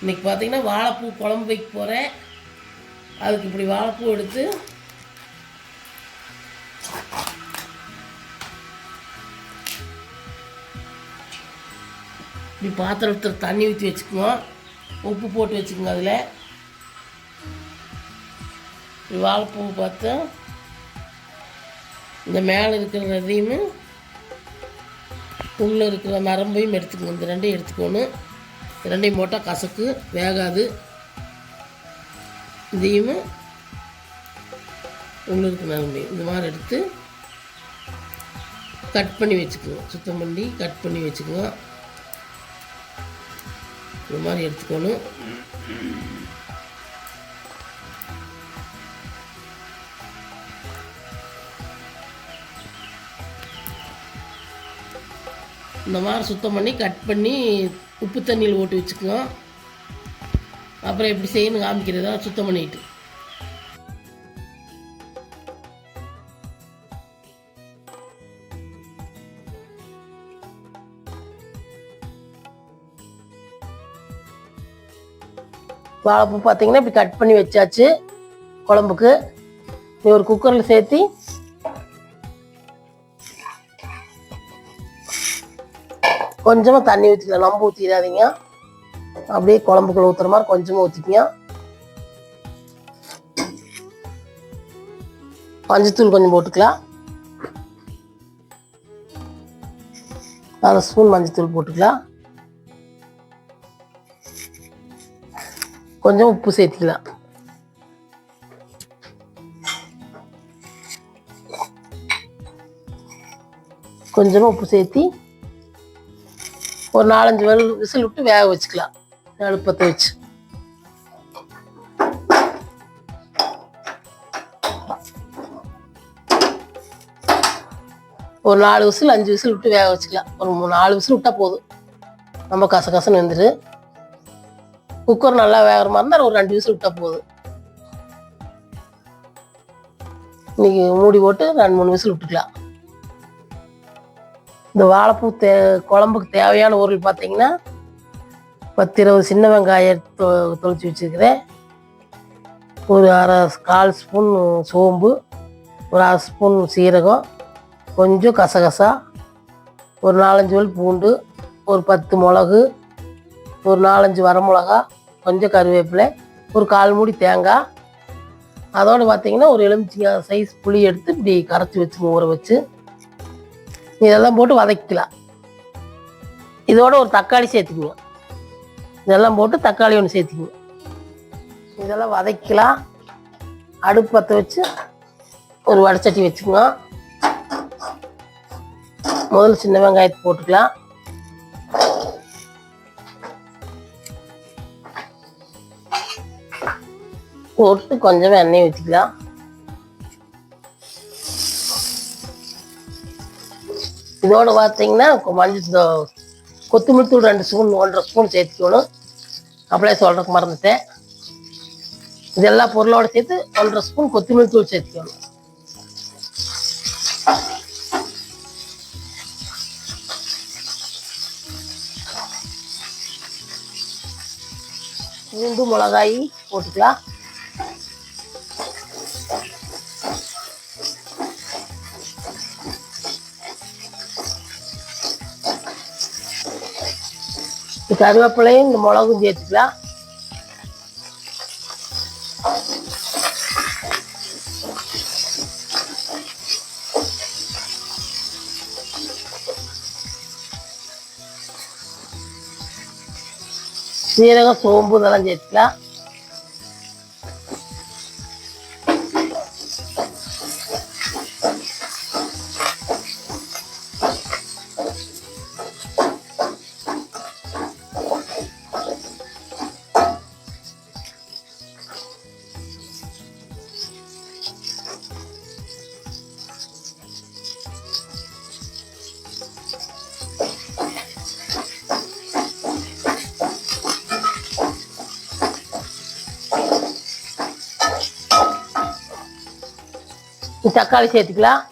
இன்றைக்கி பார்த்தீங்கன்னா வாழைப்பூ குழம்பு வைக்க போகிறேன் அதுக்கு இப்படி வாழைப்பூ எடுத்து இப்படி பாத்திரத்தில் தண்ணி ஊற்றி வச்சுக்குவோம் உப்பு போட்டு வச்சுக்கோங்க அதில். இப்படி வாழைப்பூ பார்த்து இந்த மேலே இருக்கிற இதையும் உள்ளே இருக்கிற நரம்பையும் எடுத்துக்கணும் இந்த ரெண்டையும் எடுத்துக்கணும். ரெண்டையும் போட்டால் கசக்கு வேகாது. இதையும் உள்ளே இருக்கிற இந்த மாதிரி எடுத்து கட் பண்ணி வச்சுக்குவோம் சுத்தம் பண்ணி கட் பண்ணி வச்சுக்குவோம் இந்த மாதிரி எடுத்துக்கணும். இந்த மாதிரி சுத்தம் பண்ணி கட் பண்ணி உப்பு தண்ணியில் போட்டு வச்சுக்குவோம் அப்புறம் எப்படி செய்யணும் காமிக்கிறதா சுத்தம் பண்ணிட்டு. வாழைப்பூ பார்த்தீங்கன்னா இப்படி கட் பண்ணி வச்சாச்சு குழம்புக்கு. ஒரு குக்கரில் சேர்த்து கொஞ்சமாக தண்ணி ஊற்றிக்கலாம் நம்ப ஊற்றிடாதீங்க அப்படியே குழம்புக்குள்ள ஊற்றுற மாதிரி கொஞ்சமாக ஊற்றிக்கிங்க மஞ்சத்தூள் கொஞ்சம் போட்டுக்கலாம். அரை ஸ்பூன் மஞ்சத்தூள் போட்டுக்கலாம். கொஞ்சம் உப்பு சேர்த்துக்கலாம். கொஞ்சமாக உப்பு சேர்த்தி ஒரு நாலஞ்சு வெல் விசில் விட்டு வேக வச்சுக்கலாம். அடுப்பத்தை வச்சு. ஒரு நாலு விசில் அஞ்சு விசில் விட்டு வேக வச்சுக்கலாம். ஒரு மூணு நாலு விசில் விட்டால் போதும். ரொம்ப கசகசன்னு வந்துடு குக்கர் நல்லா வேகிற மாதிரி இருந்தால் ஒரு ரெண்டு விசில் விட்டால் போதும். இன்னைக்கு மூடி போட்டு ரெண்டு மூணு விசில் விட்டுக்கலாம். இந்த வாழைப்பூ தே குழம்புக்கு தேவையான ஊரில் பார்த்தீங்கன்னா பத்து இருபது சின்ன வெங்காயம் தொ தொளிச்சு வச்சுருக்கிறேன். ஒரு அரை கால் ஸ்பூன் சோம்பு ஒரு அரை ஸ்பூன் சீரகம் கொஞ்சம் கசகசா ஒரு நாலஞ்சு வல் பூண்டு ஒரு பத்து மிளகு ஒரு நாலஞ்சு வரமிளகா கொஞ்சம் கருவேப்பிலை ஒரு கால் மூடி தேங்காய். அதோடு பார்த்தீங்கன்னா ஒரு எலுமிச்சங்காய் சைஸ் புளி எடுத்து இப்படி கரைச்சி வச்சு ஊற வச்சு இதெல்லாம் போட்டு வதக்கிக்கலாம். இதோட ஒரு தக்காளி சேர்த்துக்குங்க இதெல்லாம் போட்டு தக்காளி ஒன்று சேர்த்துக்குங்க இதெல்லாம் வதக்கலாம் அடுப்பு பற்ற வச்சு ஒரு வடச்சட்டி வச்சுக்குங்க முதல்ல சின்ன வெங்காயத்தை போட்டுக்கலாம். போட்டு கொஞ்சமாக எண்ணெய் ஊற்றிக்கலாம் இதோட பார்த்தீங்கன்னா மஞ்சள் தூ- கொத்தமல்லி தூள் ரெண்டு ஸ்பூன் ஒன்றரை ஸ்பூன் சேர்த்துக்கணும் அப்படியே சொல்கிறக்கு மறந்துட்டேன். இது எல்லா பொருளோட சேர்த்து ஒன்றரை ஸ்பூன் கொத்தமல்லி தூள் சேர்த்துக்கணும் பூண்டு மிளகாய் போட்டுக்கலாம். கருவேப்பிலையும் இந்த மிளகும் சேர்த்துக்கலாம் சீரகம் சோம்பு இதெல்லாம் சேர்த்துக்கலாம் தக்காளி சேர்த்துக்கலாம்.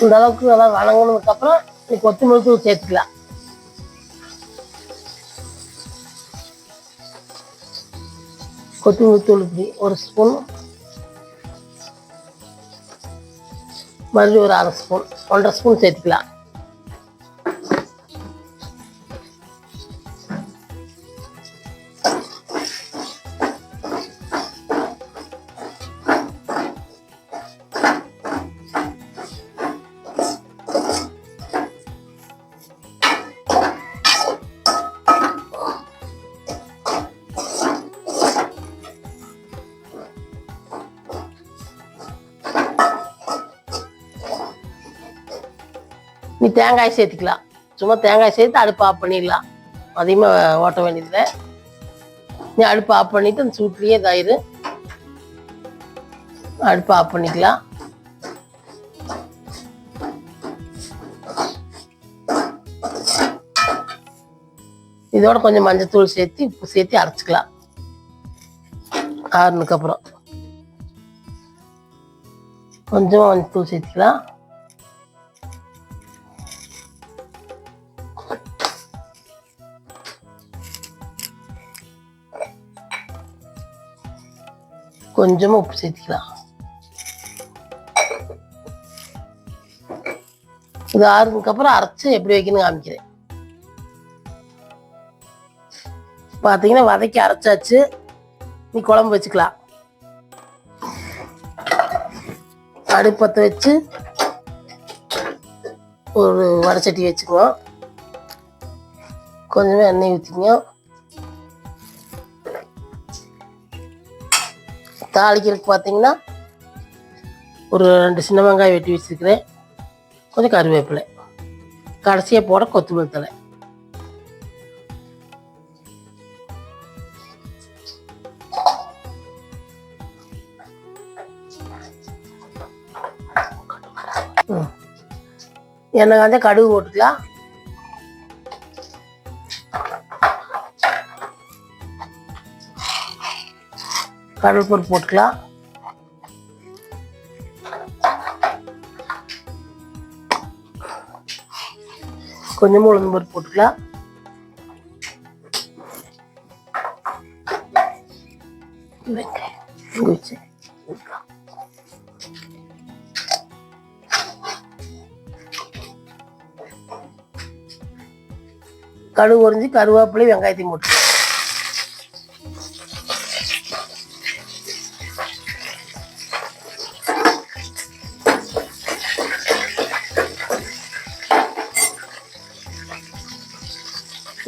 இந்த அளவுக்கு நல்லா வணங்கினதுக்கு அப்புறம் நீ கொத்தமல்லி தூள் சேர்த்துக்கலாம் கொத்தமல்லி தூள் இப்படி ஒரு ஸ்பூன் மறுபடியும் ஒரு அரை ஸ்பூன் ஒன்றரை ஸ்பூன் சேர்த்துக்கலாம் நீங்கள் தேங்காய் சேர்த்துக்கலாம். சும்மா தேங்காய் சேர்த்து அடுப்பு ஆஃப் பண்ணிடலாம். அதிகமாக ஓட்ட வேண்டியதில்லை. நீ அடுப்பு ஆஃப் பண்ணிட்டு அந்த சூட்லேயே தயிர் அடுப்பு ஆஃப் பண்ணிக்கலாம். இதோட கொஞ்சம் மஞ்சத்தூள் சேர்த்து உப்பு சேர்த்து அரைச்சிக்கலாம். ஆறுனதுக்கு அப்புறம் கொஞ்சமாக மஞ்சத்தூள் சேர்த்துக்கலாம். கொஞ்சமா உப்பு சேர்த்துக்கலாம். இது ஆறுனதுக்கப்புறம் அரைச்சி எப்படி வைக்கணும்னு காமிக்கிறேன். பார்த்தீங்கன்னா வதக்கி அரைச்சாச்சு. நீ குழம்பு வச்சுக்கலாம். அடுப்பத்தை வச்சு ஒரு வடச்சட்டி வச்சுக்குவோம். கொஞ்சமாக எண்ணெய் ஊற்றிக்குவோம் தாளிக்கிறதுக்கு பார்த்தீங்கன்னா ஒரு ரெண்டு சின்ன வெங்காயம் வெட்டி வச்சுருக்கிறேன். கொஞ்சம் கருவேப்பிலை. கடைசியாக போட கொத்தமல்லி தலை எண்ணெய் காஞ்சா கடுகு போட்டுக்கலாம். கடல் போட்டுக்கலாம். கொஞ்சமாக உளுந்து பருப்பு போட்டுக்கலாம். கடுகு உறிஞ்சி கருவேப்பிலையும் வெங்காயத்தையும் போட்டுக்கலாம்.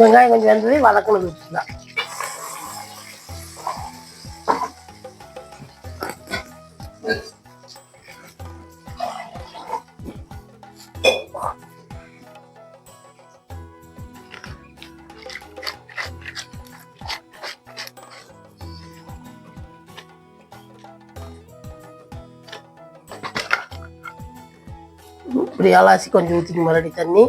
வெங்காயம் கொஞ்சம் வெந்தது வதக்கணும் விட்டுலாம் இப்படி அலாசி கொஞ்சம் ஊற்றிக்க மறுபடி தண்ணி.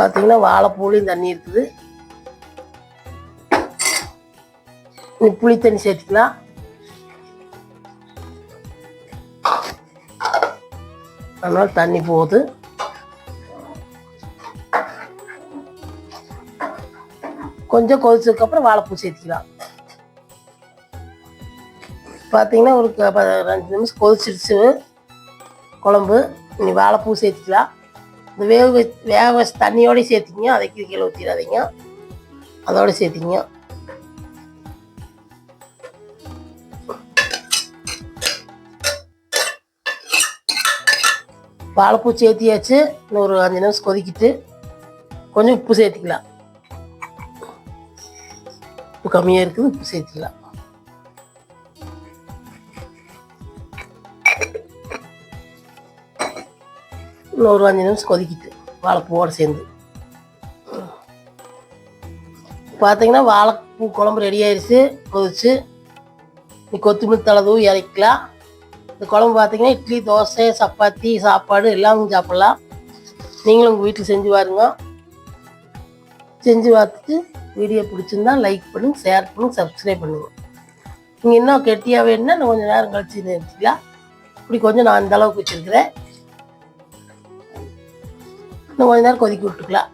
பார்த்தீங்கன்னா வாழைப்பூலையும் தண்ணி இருக்குது. நீ புளி தண்ணி சேர்த்துக்கலாம். அதனால் தண்ணி போகுது. கொஞ்சம் கொதிச்சதுக்கப்புறம் வாழைப்பூ சேர்த்துக்கலாம். பார்த்தீங்கன்னா ஒரு க- ப- ரெண்டு நிமிஷம் கொதிச்சிருச்சு குழம்பு. நீ வாழைப்பூ சேர்த்துக்கலாம். இந்த வேக வேக தண்ணியோடு சேர்த்திங்க. அதை கீழே ஊற்றிடாதீங்க அதோடு சேர்த்திங்க. வாழைப்பூ சேர்த்தியாச்சு. இன்னும் ஒரு அஞ்சு நிமிஷம் கொதிக்கிட்டு கொஞ்சம் உப்பு சேர்த்துக்கலாம். உப்பு கம்மியாக இருக்குது உப்பு சேர்த்துக்கலாம். இன்னும் ஒரு அஞ்சு நிமிஷம் கொதிக்கிட்டு வாழைப்பூவோடு சேர்ந்து. பார்த்தீங்கன்னா வாழைப்பூ குழம்பு ரெடி ஆயிடுச்சு கொதிச்சு. நீ கொத்தமல்லி தலை தூவி இறக்கலாம். இந்த குழம்பு பார்த்தீங்கன்னா இட்லி தோசை சப்பாத்தி சாப்பாடு எல்லாமே சாப்பிட்லாம். நீங்களும் உங்கள் வீட்டில் செஞ்சு பாருங்க. செஞ்சு பார்த்துட்டு வீடியோ பிடிச்சிருந்தா லைக் பண்ணுங்க ஷேர் பண்ணுங்க சப்ஸ்கிரைப் பண்ணுங்கள் நீங்கள் இன்னும் கெட்டியாக வேணும்னா இன்னும் கொஞ்சம் நேரம் கழிச்சு நிறுத்திக்கலாம் இப்படி கொஞ்சம் நான் இந்த அளவுக்கு வச்சுருக்கிறேன். இன்னும் கொஞ்ச நேரம் கொதிக்க விட்டுக்கலாம்.